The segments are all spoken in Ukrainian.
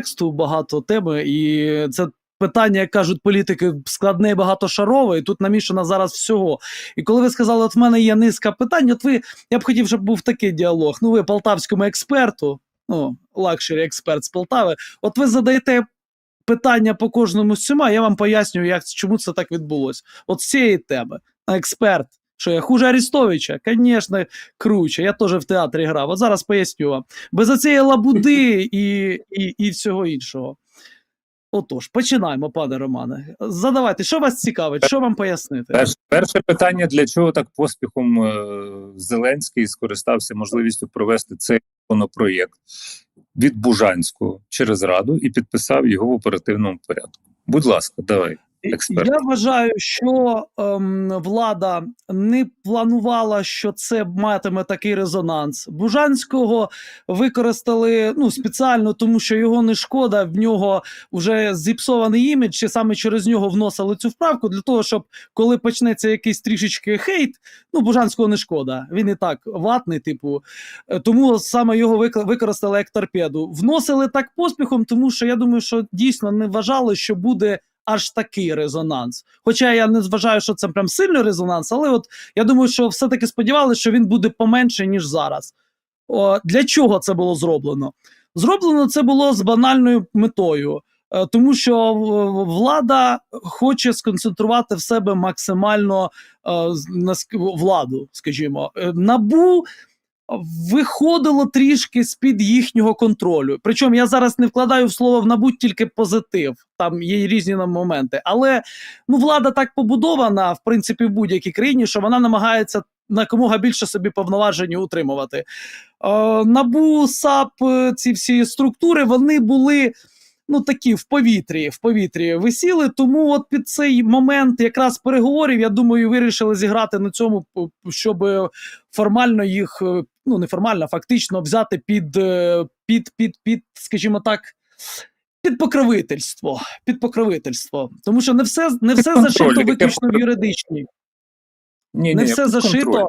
тексту, багато теми, і це питання, як кажуть політики, складне і багатошарове, і тут намішано зараз всього. І коли ви сказали, от в мене є низка питань, от ви я б хотів, щоб був такий діалог. Ну, ви полтавському експерту, ну, лакшері експерт з Полтави, от ви задаєте. Питання по кожному з цьому, я вам пояснюю, як чому це так відбулося. От з цієї теми. Експерт, що я хуже Арестовича? Звісно, круче. Я теж в театрі грав. От зараз поясню вам. Без оцієї лабуди і, і, і всього іншого. Отож, починаємо, пане Романе. Задавайте, що вас цікавить, що вам пояснити? Перше, перше питання: для чого так поспіхом е, Зеленський скористався можливістю провести цей законопроєкт від Бужанського через Раду і підписав його в оперативному порядку? Будь ласка, давай. Експерт. Я вважаю, що ем, влада не планувала, що це матиме такий резонанс. Бужанського використали ну спеціально, тому що його не шкода. В нього вже зіпсований імідж, і саме через нього вносили цю вправку для того, щоб коли почнеться якийсь трішечки хейт, ну Бужанського не шкода. Він і так ватний, типу. Е, Тому саме його вик- використали як торпеду. Вносили так поспіхом, тому що я думаю, що дійсно не вважали, що буде аж такий резонанс. Хоча я не вважаю, що це прям сильний резонанс, але от я думаю, що все-таки сподівалися, що він буде поменше, ніж зараз. О, для чого це було зроблено? Зроблено це було з банальною метою, е, тому що влада хоче сконцентрувати в себе максимально е, владу, скажімо. Е, Набу виходило трішки з-під їхнього контролю. Причому я зараз не вкладаю в слово в набуть тільки позитив, там є різні моменти. Але ну, влада так побудована, в принципі, в будь-якій країні, що вона намагається якомога більше собі повноважень утримувати. Е, Набу, САП, е, ці всі структури, вони були. Ну, такі в повітрі, в повітрі висіли. Тому от під цей момент якраз переговорів, я думаю, вирішили зіграти на цьому, щоб е, формально їх, е, ну не формально, фактично взяти під, е, під, під, під, скажімо так, під покровительство. Під покровительство. Тому що не все, не все контроль, зашито виключно в юридичній. Ні, Не ні, все зашито. контроль.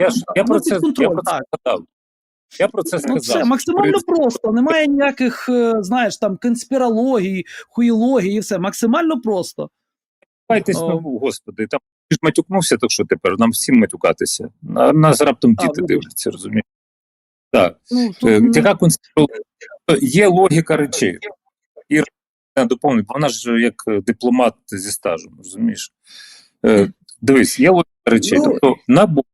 Я, ж, я, Ну, про під це, я про це так. сказав. Я про це Ну, сказав. це максимально просто. Немає ніяких, е, знаєш, там конспірології, хуїлогії і все. Максимально просто. Давайте О. господи, там ж матюкнувся, так що тепер нам всім матюкатися. На, нас раптом діти вибач. дивляться, розумієш? Так. Ну, тут Е, не- Яка конспірологія? Є логіка речей. І доповнить, вона ж як е, дипломат зі стажем, розумієш? Е, Дивись, є логіка речей. Ну, Тобто НАБУ,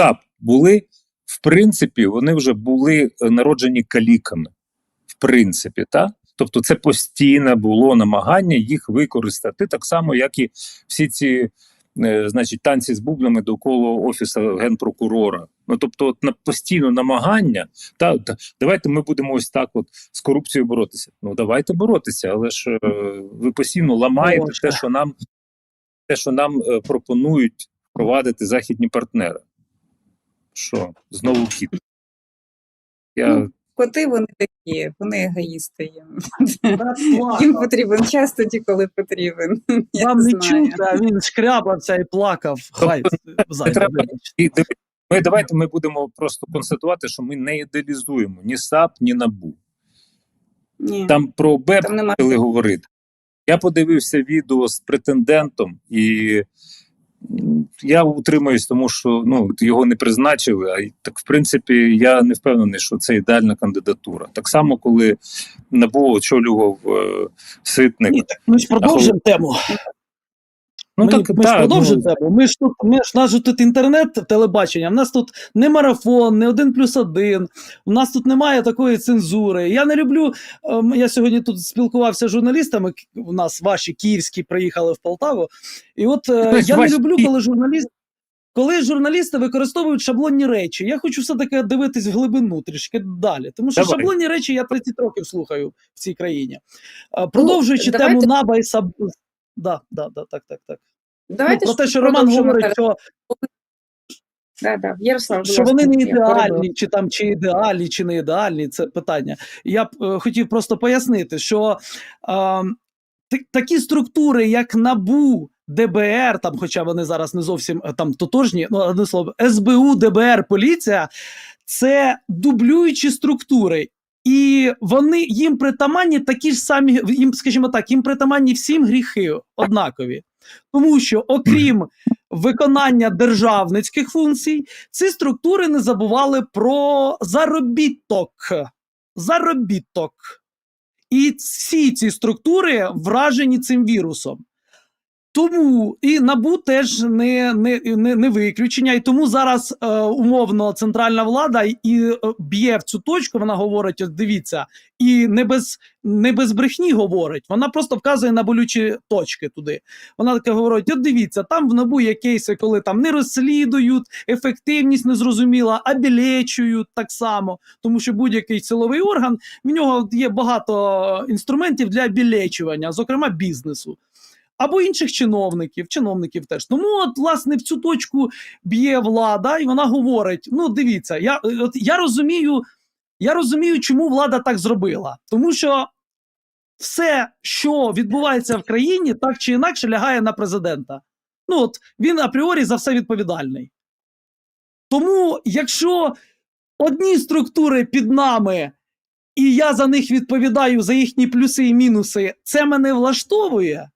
САП були, в принципі, вони вже були е, народжені каліками. В принципі, так? Тобто це постійне було намагання їх використати, так само, як і всі ці е, значить, танці з бубнами довкола офісу генпрокурора. Ну тобто, от на постійне намагання, та, та давайте ми будемо ось так, от з корупцією боротися. Ну давайте боротися, але ж е, ви постійно ламаєте те, що нам те, що нам е, пропонують впровадити західні партнери. Що знову кіт? Я Ну, Коти вони такі, вони егоїсти їм. Їм потрібен час тоді, коли потрібен. Я Вам не знаю. чути, а він шкрябався і плакав. Хай зайде. І ми давайте ми будемо просто констатувати, що ми не ідеалізуємо ні САП, ні НАБУ. Ні. Там про БЕП Там говорити. Я подивився відео з претендентом, і я утримуюсь, тому що ну його не призначили. А так, в принципі, я не впевнений, що це ідеальна кандидатура. Так само, коли НАБУ очолював е, Ситник. Ні, так ми ж продовжимо тему. Ну ми, так, ми ж так, продовжимо ну, тему. Ми ж тут, ми ж нас же тут інтернет, телебачення. В нас тут не марафон, не один плюс один. У нас тут немає такої цензури. Я не люблю. ем, я сьогодні тут спілкувався з журналістами. У нас ваші київські приїхали в Полтаву. І от е, Знаєш, я не люблю, коли журналіст. Коли журналісти використовують шаблонні речі, я хочу все-таки дивитись в глибину трішки далі. Тому що Давай. шаблонні речі я 30 років слухаю в цій країні. Продовжуючи давайте- тему Наба і Саб. Да, да, да, так, так, так. Давайте ну, про те, що Роман говорить, що, Да, да. Ярослав, що вони не ідеальні, чи там чи ідеальні, чи не ідеальні, це питання. Я б е, хотів просто пояснити, що е, та- такі структури, як НАБУ, ДБР, там, хоча вони зараз не зовсім е, там тотожні, ну одне слово, СБУ, ДБР, поліція, це дублюючі структури. І вони їм притаманні такі ж самі, їм, скажімо так, їм притаманні всім гріхи однакові. Тому що, окрім виконання державницьких функцій, ці структури не забували про заробіток. Заробіток. І всі ці структури вражені цим вірусом. Тому і набу теж не, не, не, не виключення. І тому зараз е, умовно центральна влада і е, б'є в цю точку. Вона говорить: от дивіться, і не без, не без брехні говорить. Вона просто вказує на болючі точки туди. Вона таке говорить: от дивіться, там в набу є кейси, коли там не розслідують, ефективність незрозуміла, а білечують так само, тому що будь-який силовий орган в нього є багато інструментів для білечування, зокрема бізнесу. Або інших чиновників, чиновників теж. Тому, от, власне, в цю точку б'є влада, і вона говорить: ну, дивіться, я, от, я розумію, я розумію, чому влада так зробила. Тому що все, що відбувається в країні, так чи інакше лягає на президента. Ну, от він апріорі за все відповідальний. Тому, якщо одні структури під нами, і я за них відповідаю за їхні плюси і мінуси, це мене влаштовує.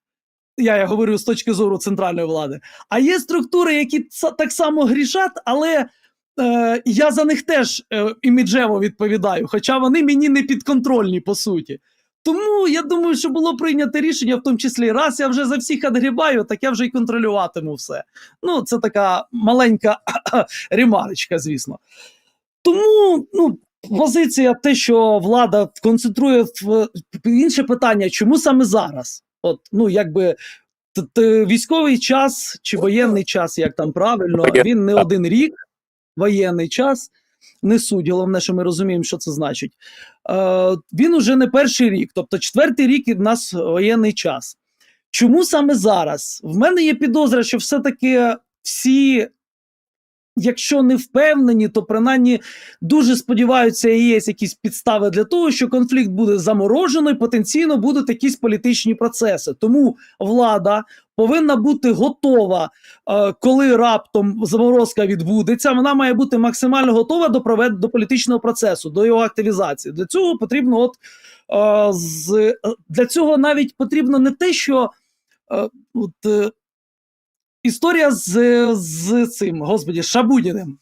Я, я говорю з точки зору центральної влади. А є структури, які так само грішать, але е, я за них теж е, іміджево відповідаю, хоча вони мені не підконтрольні по суті. Тому я думаю, що було прийнято рішення, в тому числі, раз я вже за всіх відгрібаю, так я вже й контролюватиму все. Ну, це така маленька ремарочка, звісно. Тому ну, позиція, те, що влада концентрує в інше питання, чому саме зараз? От, ну, якби військовий час чи воєнний час, як там правильно, він не один рік, воєнний час. Не суть, головне, що ми розуміємо, що це значить. Е, він уже не перший рік, тобто четвертий рік від нас воєнний час. Чому саме зараз? В мене є підозра, що все-таки всі, якщо не впевнені, то принаймні дуже сподіваються, і є якісь підстави для того, що конфлікт буде заморожено і потенційно будуть якісь політичні процеси. Тому влада повинна бути готова, е, коли раптом заморозка відбудеться. Вона має бути максимально готова до провед... до політичного процесу, до його активізації. Для цього потрібно, от е, з е, для цього навіть потрібно не те, що от, історія з, з цим, господі, Шабуніним.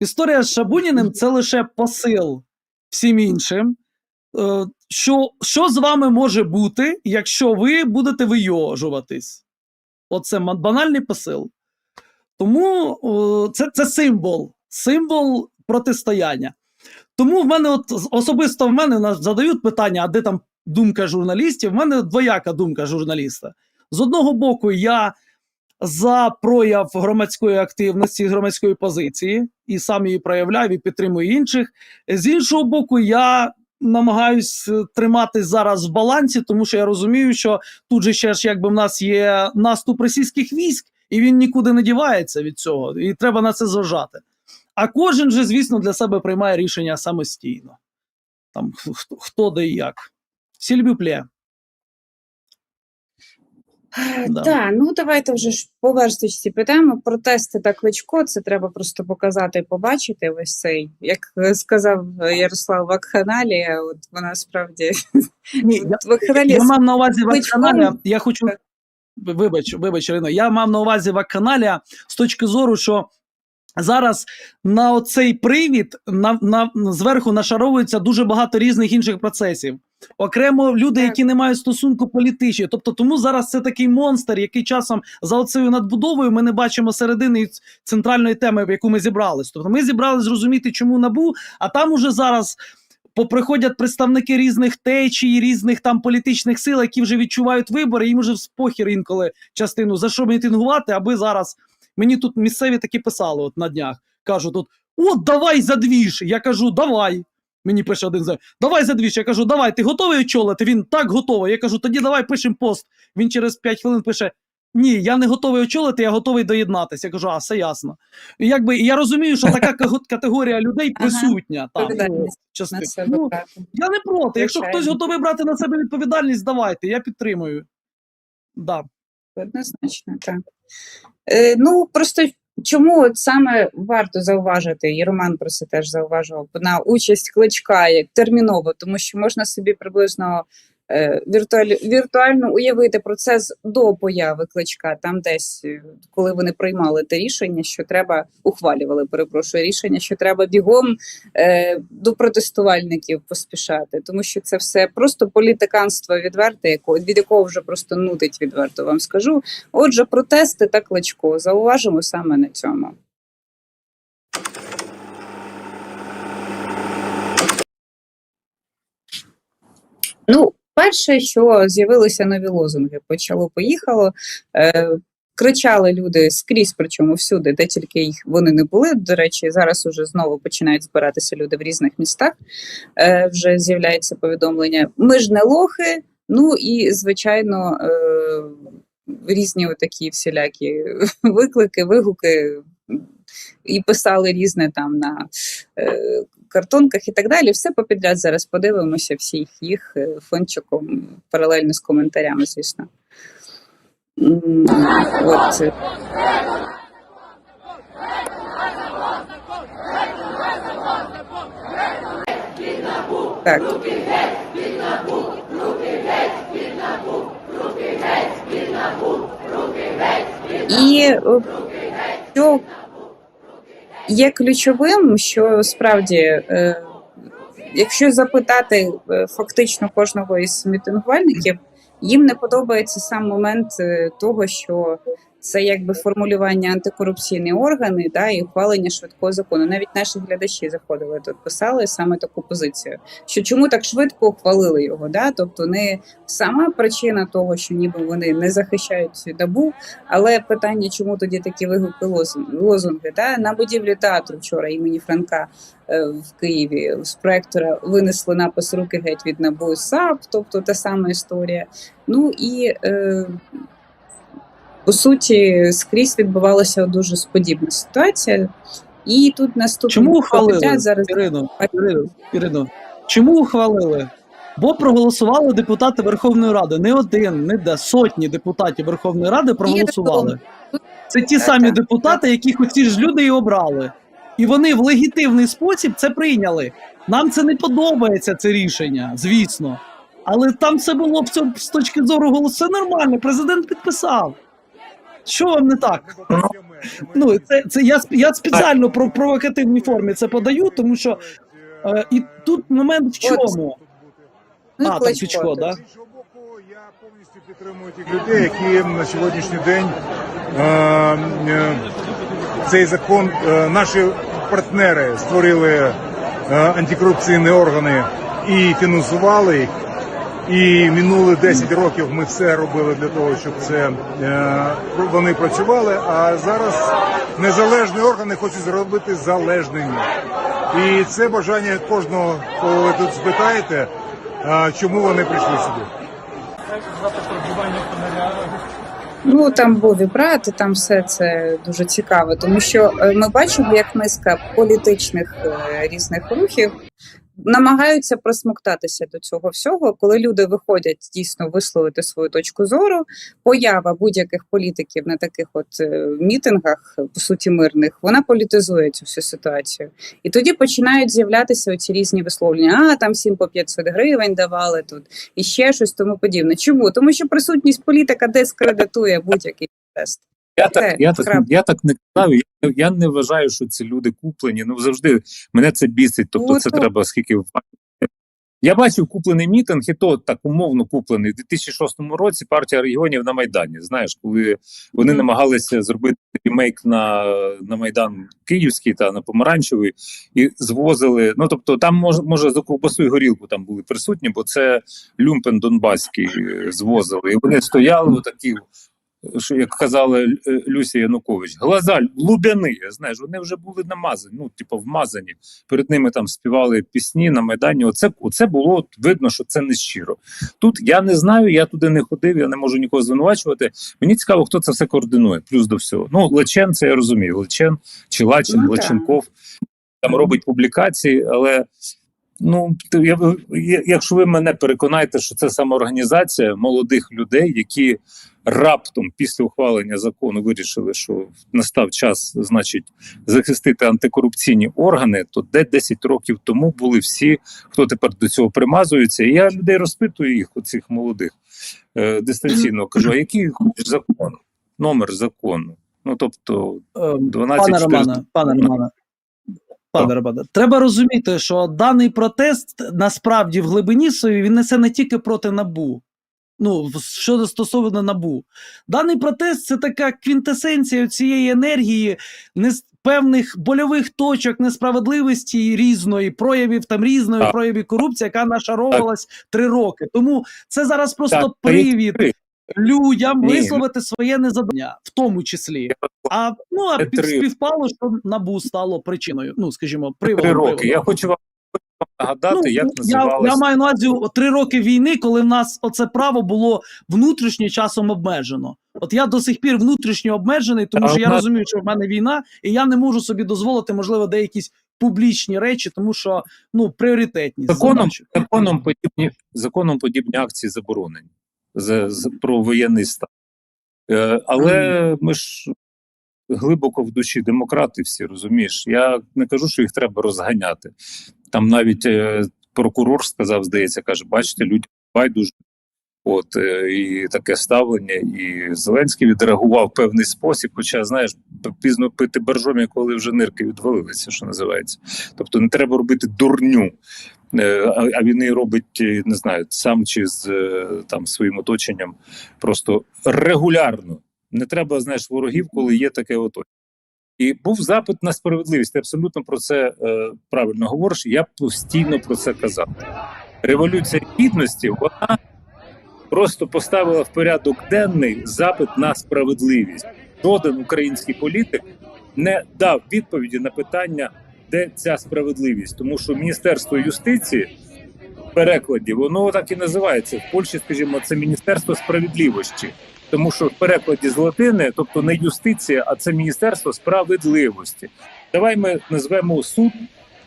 Історія з Шабуніним це лише посил всім іншим. Е, Що, що з вами може бути, якщо ви будете вийожуватись? Оце банальний посил. Тому це, це символ, символ протистояння. Тому в мене, от особисто в мене задають питання, а де там думка журналістів? В мене двояка думка журналіста. З одного боку, я за прояв громадської активності, громадської позиції, і сам її проявляю і підтримую інших. З іншого боку, я намагаюсь е, триматись зараз в балансі, тому що я розумію, що тут же ще ж якби в нас є наступ російських військ, і він нікуди не дівається від цього, і треба на це зважати. А кожен же, звісно, для себе приймає рішення самостійно. Там хто, хто де і як. Сільбюплє. Да. Так, ну давайте вже ж по версточці підемо. Протести та кличко, це треба просто показати і побачити ось цей. Як е, сказав е, Ярослав Вакханалія, от вона справді Ні, я, Вакханалія я мав на увазі вакханалія. Я хочу. Вибач, вибач, Ірино. Я мав на увазі вакханалія з точки зору, що зараз на оцей привід на, на, зверху нашаровується дуже багато різних інших процесів. Окремо люди, які не мають стосунку політичні. Тобто, тому зараз це такий монстр, який часом за оцею надбудовою ми не бачимо середини центральної теми, в яку ми зібрались. Тобто, ми зібрались зрозуміти, чому набу, а там уже зараз поприходять представники різних течій, різних там політичних сил, які вже відчувають вибори, їм вже похір інколи частину за що мітингувати, аби зараз мені тут місцеві такі писали от на днях. Кажуть, тут от давай задвіж. Я кажу, давай. Мені пише один з давай задвіж. Я кажу, давай, ти готовий очолити? Він так готовий. Я кажу, тоді давай пишемо пост. Він через 5 хвилин пише: Ні, я не готовий очолити, я готовий доєднатися. Я кажу, а все ясно. І якби я розумію, що така категорія людей Ага. присутня там. Ну, на себе Ну, я не проти. Якщо хтось готовий брати на себе відповідальність, давайте, я підтримую. Да. Однозначно, так. Е, ну, просто Чому от саме варто зауважити, і Роман про це теж зауважував, на участь кличка як терміново, тому що можна собі приблизно віртуаль, віртуально уявити процес до появи кличка, там десь, е, коли вони приймали те рішення, що треба, ухвалювали, перепрошую, рішення, що треба бігом е, до протестувальників поспішати, тому що це все просто політиканство відверте, від якого вже просто нудить відверто вам скажу. Отже, протести та кличко зауважимо саме на цьому. Ну, перше, що з'явилися нові лозунги, почало поїхало. Е, кричали люди скрізь, причому всюди, де тільки їх вони не були. До речі, зараз уже знову починають збиратися люди в різних містах. Е, вже з'являється повідомлення. Ми ж не лохи. Ну і звичайно, е, різні такі всілякі виклики, вигуки. І писали різне там на е, картонках і так далі. Все попідряд зараз подивимося всіх їх е, фончиком паралельно з коментарями, звісно. От. Так. І е, що є ключовим, що справді, е, якщо запитати е, фактично кожного із мітингувальників, їм не подобається сам момент е, того, що це якби формулювання антикорупційні органи да, і ухвалення швидкого закону. Навіть наші глядачі заходили тут, писали саме таку позицію. Що чому так швидко ухвалили його? Да? Тобто не сама причина того, що ніби вони не захищають набу, але питання, чому тоді такі вигуки лозунги, да? на будівлі театру вчора імені Франка е, в Києві з проектора винесли напис руки геть від набу САП, тобто та сама історія. Ну і е, по суті, скрізь відбувалася дуже сподібна ситуація. І тут наступний Чому ухвалили? зараз Ірино, Ірино, Ірино, чому ухвалили? Бо проголосували депутати Верховної Ради. Не один, не де сотні депутатів Верховної Ради проголосували. Це ті самі депутати, яких оці ж люди і обрали. І вони в легітимний спосіб це прийняли. Нам це не подобається, це рішення, звісно. Але там все було цьому з точки зору голосу. Все нормально. Президент підписав. Що вам не так? Ну це, це я сп- я спеціально про провокативній формі це подаю, тому що е, і тут момент в чому? Ну, А, там Кличко Кличко, да? З іншого боку, я повністю підтримую тих людей, які на сьогоднішній день е, е, цей закон, е, наші партнери створили е, антикорупційні органи і фінансували їх. І минулі 10 років ми все робили для того, щоб це е, вони працювали. А зараз незалежні органи хочуть зробити залежними. І це бажання кожного, кого ви тут спитаєте, е, чому вони прийшли сюди. Ну там був і брат, і там все це дуже цікаво, тому що е, ми бачимо, як низка політичних різних рухів намагаються просмоктатися до цього всього, коли люди виходять дійсно висловити свою точку зору. Поява будь-яких політиків на таких от е, мітингах, по суті, мирних, вона політизує цю всю ситуацію. І тоді починають з'являтися оці різні висловлення. А там всім по 500 гривень давали тут і ще щось тому подібне. Чому? Тому що присутність політика дискредитує будь-який тест. Я так, я так, я так не казав. Я, я не вважаю, що ці люди куплені. Ну завжди мене це бісить. Тобто, Ну, це то- треба скільки я бачив куплений мітинг, і то так умовно куплений у 2006 році. Партія регіонів на майдані. Знаєш, коли вони Мгм. намагалися зробити ремейк на, на майдан Київський та на помаранчевий, і звозили. Ну тобто, там може, може за ковбасу і горілку там були присутні, бо це Люмпен Донбаський е, звозили. І вони стояли отакі що як казала е, Люся Янукович, глаза лубяни, знаєш, вони вже були намазані, ну, типу, вмазані. Перед ними там співали пісні на Майдані. Оце, оце було от видно, що це не щиро. Тут я не знаю, я туди не ходив, я не можу нікого звинувачувати. Мені цікаво, хто це все координує, плюс до всього. Ну, Лечен, це я розумію. Лечен чи Лачин, Ну. Лаченков там робить публікації, але Ну, я, якщо ви мене переконаєте, що це самоорганізація молодих людей, які раптом після ухвалення закону вирішили, що настав час, значить, захистити антикорупційні органи, то де 10 років тому були всі, хто тепер до цього примазується. І я людей розпитую їх, оцих молодих е, дистанційно кажу: а який хочеш закон? Номер закону. Ну тобто, Ем, 12 Пане 400. Романе, пане Романе. Пане Романе, треба розуміти, що даний протест насправді в глибині своїй він несе не тільки проти набу. Ну, що стосовно набу. Даний протест це така квінтесенція цієї енергії, нес- певних больових точок несправедливості різної, проявів там різної Так. проявів корупції, яка нашаровувалась три роки. Тому це зараз просто привід? Людям Ні, висловити своє незадоволення, в тому числі. А ну а Це пів- три. співпало, що набу стало причиною. Ну скажімо, три приводом. роки. приводом. Я хочу вам нагадати, Ну, як я, я маю на увазі о, три роки війни, коли в нас оце право було внутрішньо часом обмежено. От я до сих пір внутрішньо обмежений, тому А що в я нас- розумію, що в мене війна, і я не можу собі дозволити, можливо, деякі публічні речі, тому що ну пріоритетні Законом, законом, подібні, законом подібні акції заборонені за, за, про воєнний стан. Е, але ми ж глибоко в душі демократи всі, розумієш. Я не кажу, що їх треба розганяти. Там навіть е, прокурор сказав, здається, каже, бачите, людям байдуже. От е, і таке ставлення, і Зеленський відреагував в певний спосіб. Хоча, знаєш, пізно пити боржомі, коли вже нирки відвалилися, що називається. Тобто не треба робити дурню. Е, А, він робить, е, не знаю, сам чи з е, там своїм оточенням просто регулярно. Не треба, знаєш, ворогів, коли є таке оточення. І був запит на справедливість. Ти абсолютно про це е, правильно говориш. Я постійно про це казав. Революція гідності вона просто поставила в порядок денний запит на справедливість. Жоден український політик не дав відповіді на питання, де ця справедливість, тому що Міністерство юстиції в перекладі воно так і називається в Польщі. Скажімо, це Міністерство справедливості, тому що в перекладі з латини, тобто не юстиція, а це Міністерство справедливості. Давай ми назвемо суд,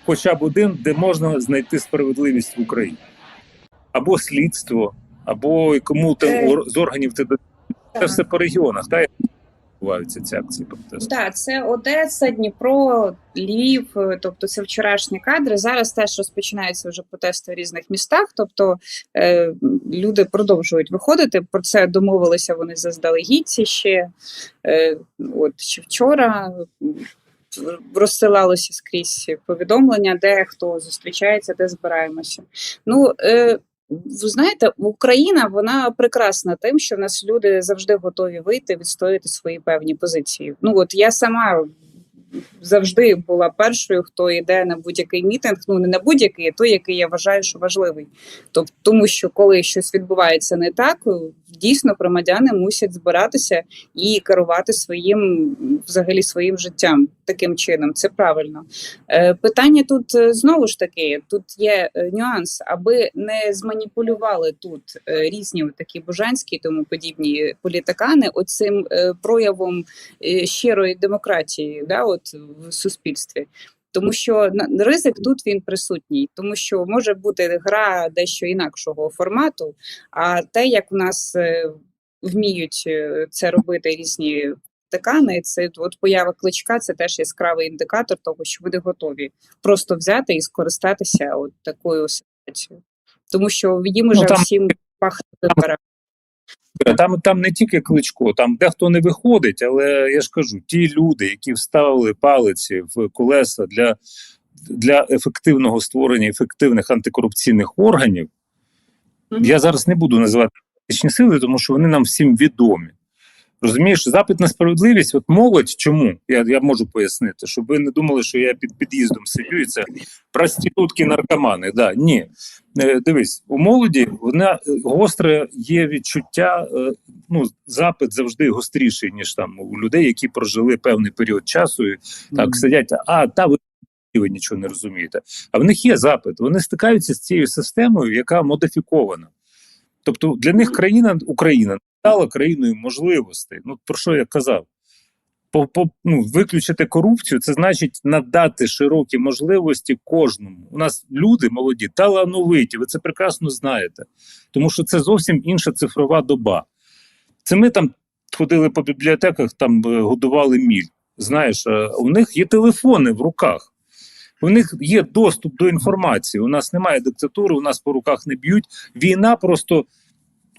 хоча б один, де можна знайти справедливість в Україні, або слідство, або кому там Е, з органів ТД. Це все по регіонах. Та відбуваються ці акції протесту. Так, це Одеса, Дніпро, Львів, тобто це вчорашні кадри. Зараз теж розпочинаються вже протести в різних містах. Тобто е, люди продовжують виходити. Про це домовилися вони заздалегідь ще. Е, от ще вчора розсилалося скрізь повідомлення, де хто зустрічається, де збираємося. Ну, е, ви знаєте, Україна вона прекрасна тим, що в нас люди завжди готові вийти, відстояти свої певні позиції. Ну от я сама завжди була першою, хто йде на будь-який мітинг. Ну не на будь-який, а той, який я вважаю, що важливий. Тобто, тому що коли щось відбувається не так, дійсно громадяни мусять збиратися і керувати своїм взагалі своїм життям таким чином. Це правильно. Е, Питання тут е, знову ж таки: тут є е, нюанс, аби не зманіпулювали тут е, різні такі бужанські і тому подібні політикани, оцим е, проявом е, щирої демократії, да, от в суспільстві. Тому що ризик тут він присутній, тому що може бути гра дещо інакшого формату, а те, як в нас е, вміють е, це робити різні декани, це от поява кличка, це теж яскравий індикатор того, що вони готові просто взяти і скористатися от такою ситуацією. Тому що їм уже Ну, там- всім пахне виборами. Там, там не тільки кличко, там дехто не виходить, але я ж кажу, ті люди, які вставили палиці в колеса для, для ефективного створення ефективних антикорупційних органів, Мгм. я зараз не буду називати політичні сили, тому що вони нам всім відомі. Розумієш, запит на справедливість, от молодь чому? Я, я можу пояснити, щоб ви не думали, що я під під'їздом сидю і це проститутки, наркомани. Да, ні. Е, дивись, у молоді вона е, гостре є відчуття, е, ну, запит завжди гостріший, ніж там у людей, які прожили певний період часу і так сидять, а та ви, ви нічого не розумієте. А в них є запит. Вони стикаються з цією системою, яка модифікована. Тобто для них країна Україна стала країною можливостей. Ну про що я казав? ну, виключити корупцію, це значить надати широкі можливості кожному. У нас люди молоді, талановиті, ви це прекрасно знаєте. Тому що це зовсім інша цифрова доба. Це ми там ходили по бібліотеках, там е, годували міль. Знаєш, е, у них є телефони в руках. У них є доступ до інформації. У нас немає диктатури, у нас по руках не б'ють. Війна просто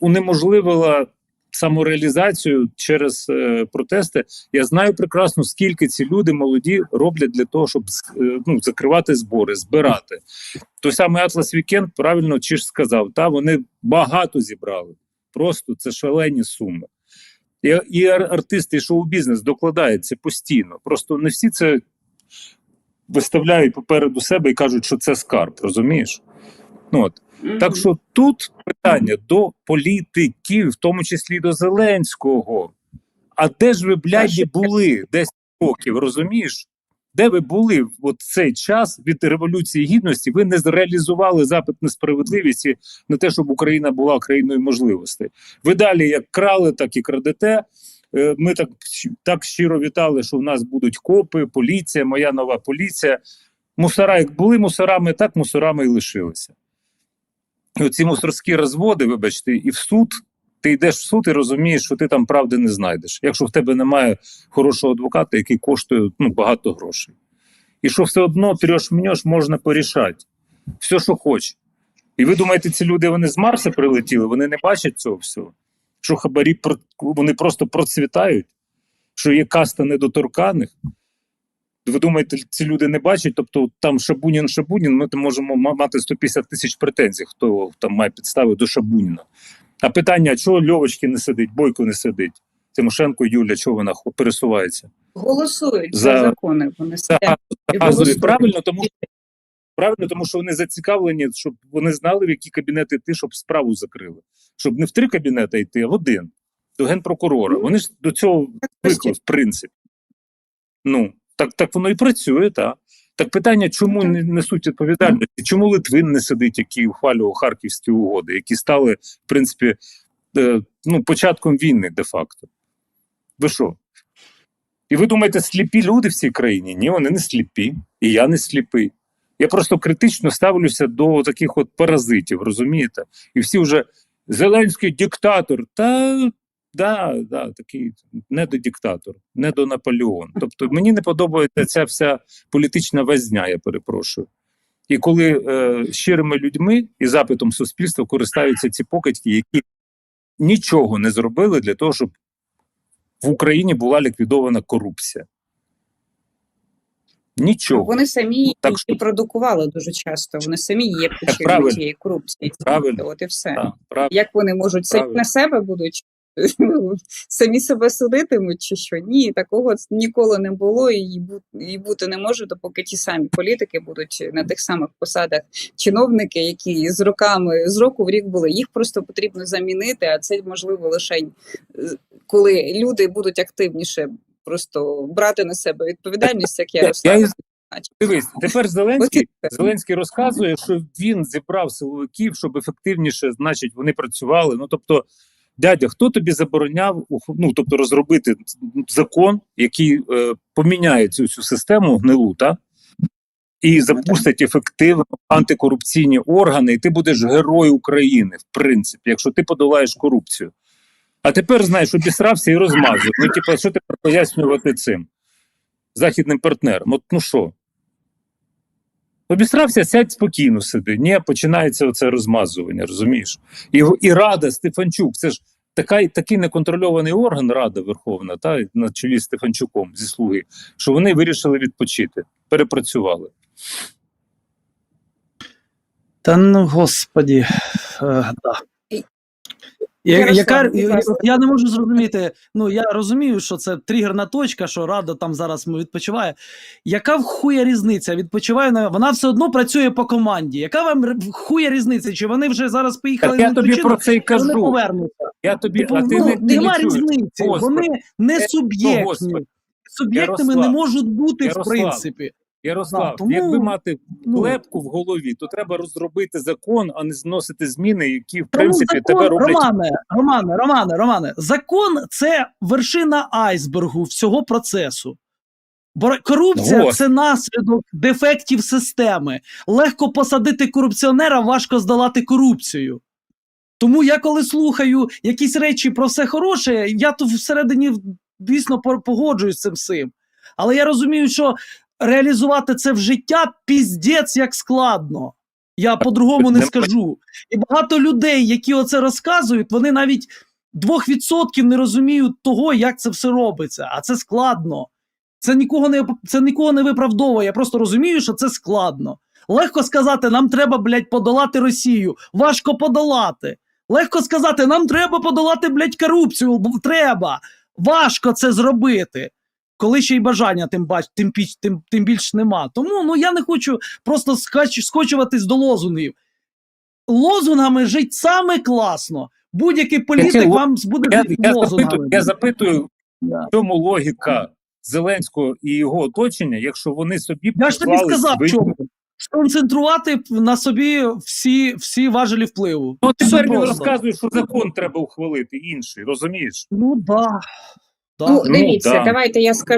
унеможливила самореалізацію через е, протести. Я знаю прекрасно, скільки ці люди молоді роблять для того, щоб е, ну, закривати збори, збирати. Той самий Атлас Вікенд правильно чи ж сказав, та вони багато зібрали. Просто це шалені суми. І, і артисти, і шоу-бізнес докладається постійно. Просто не всі це виставляють попереду себе і кажуть, що це скарб, розумієш? Ну, от. Так що тут питання до політиків, в тому числі до Зеленського. А де ж ви, бляді, були 10 років, розумієш? Де ви були в цей час від Революції Гідності? Ви не зреалізували запит на справедливість і на те, щоб Україна була країною можливостей. Ви далі як крали, так і крадете. Е, Ми так, так щиро вітали, що в нас будуть копи, поліція, моя нова поліція. Мусора, як були мусорами, так мусорами і лишилися. Оці мусорські розводи, вибачте, і в суд. Ти йдеш в суд і розумієш, що ти там правди не знайдеш, якщо в тебе немає хорошого адвоката, який коштує ну, багато грошей. І що все одно трьош мнеш можна порішати. Все, що хоче. І ви думаєте, ці люди вони з Марса прилетіли, вони не бачать цього всього. Що хабарі вони просто процвітають, що є каста недоторканих. Ви думаєте, ці люди не бачать? Тобто там Шабунін Шабунін, ми там можемо мати 150 тисяч претензій, хто там має підстави до Шабуніна. А питання: чого Льовочки не сидить, Бойко не сидить? Тимошенко Юля, чого вона пересувається? Голосують за, За- закони. Вони сидять і голосують. правильно, тому правильно, тому що вони зацікавлені, щоб вони знали, в які кабінети йти, щоб справу закрили. Щоб не в три кабінети йти, а в один до генпрокурора. Вони ж до цього звикли, в принципі. Ну, так, так воно і працює, так. Так питання, чому не несуть відповідальності? Чому Литвин не сидить, який ухвалював харківські угоди, які стали, в принципі, е, ну, початком війни де-факто? Ви що? І ви думаєте, сліпі люди в цій країні? Ні, вони не сліпі. І я не сліпий. Я просто критично ставлюся до таких от паразитів, розумієте? І всі вже Зеленський диктатор. Та да, да, такий недодиктатор, не до Наполеон. Тобто мені не подобається ця вся політична везня, я перепрошую. І коли е, щирими людьми і запитом суспільства користаються ці покидьки, які нічого не зробили для того, щоб в Україні була ліквідована корупція. Нічого. Вони самі Так її що- продукували дуже часто. Вони самі є причиною цієї корупції. Правильно. От і все. Так. Як вони можуть Правильно. на себе будуть самі себе судитимуть, чи що? Ні, такого ніколи не було і бути не може, допоки ті самі політики будуть на тих самих посадах. Чиновники, які з роками з року в рік були, їх просто потрібно замінити. А це можливо лише коли люди будуть активніше просто брати на себе відповідальність, як я я. Дивись, тепер Зеленський. Зеленський розказує, що він зібрав силовиків, щоб ефективніше, значить, вони працювали. Ну тобто, дядя, хто тобі забороняв ну, тобто, розробити закон, який е, поміняє цю всю систему гнилу, та? і запустить ефективно антикорупційні органи, і ти будеш герой України, в принципі, якщо ти подолаєш корупцію. А тепер знаєш, обісрався і розмазує. Ну, типу, що тепер пояснювати цим західним партнерам? От ну що? Обісрався, сядь спокійно сиди. Ні, починається оце розмазування, розумієш? І, і Рада Стефанчук, це ж така, такий неконтрольований орган Рада Верховна, та, на чолі з Стефанчуком зі слуги, що вони вирішили відпочити, перепрацювали. Та ну господі. Е, да. Я, яка, я не можу зрозуміти. Ну я розумію, що це тригерна точка, що рада там зараз відпочиває. Яка в хуя різниця? Відпочиває на вона все одно працює по команді. Яка вам в хуя різниця? Чи вони вже зараз поїхали Так я тобі про це і чи вони кажу. повернуться? Я тобі, Типу, а ти ну, не, ти не нема чуєш. різниці. Господи. Вони не ну, суб'єктні. Суб'єктами Ярослав, не можуть бути в принципі. Ярослав, тому- якби мати Ну, клепку в голові, то треба розробити закон, а не зносити зміни, які в Тому принципі закон, тебе роблять. Романе, Романе, Романе, Романе, закон це вершина айсбергу всього процесу. Корупція Гос. це наслідок дефектів системи. Легко посадити корупціонера, важко здолати корупцію. Тому я коли слухаю якісь речі про все хороше, я тут всередині дійсно погоджуюсь з цим всім. Але я розумію, що реалізувати це в життя піздець як складно. Я по-другому не скажу. І багато людей, які оце розказують, вони навіть 2% не розуміють того, як це все робиться. А це складно. Це нікого не це нікого не виправдовує. Я просто розумію, що це складно. Легко сказати, нам треба, блядь, подолати Росію. Важко подолати. Легко сказати, нам треба подолати, блядь, корупцію. Треба. Важко це зробити. Коли ще й бажання тим, бач, тим, піч- тим, тим більш нема. Тому ну, я не хочу просто скач, скочуватись до лозунгів. Лозунгами жить саме класно. Будь-який політик ло- вам буде Я, я, лозунгами. запитую, я запитую, Да. в чому логіка Зеленського і його оточення, якщо вони собі Я ж тобі сказав, свої- чому. Сконцентрувати на собі всі, всі важелі впливу. Ну, тепер він розказує, що закон треба ухвалити інший, розумієш? Ну да. Да. Ну, Ну, дивіться, да. давайте я скажу.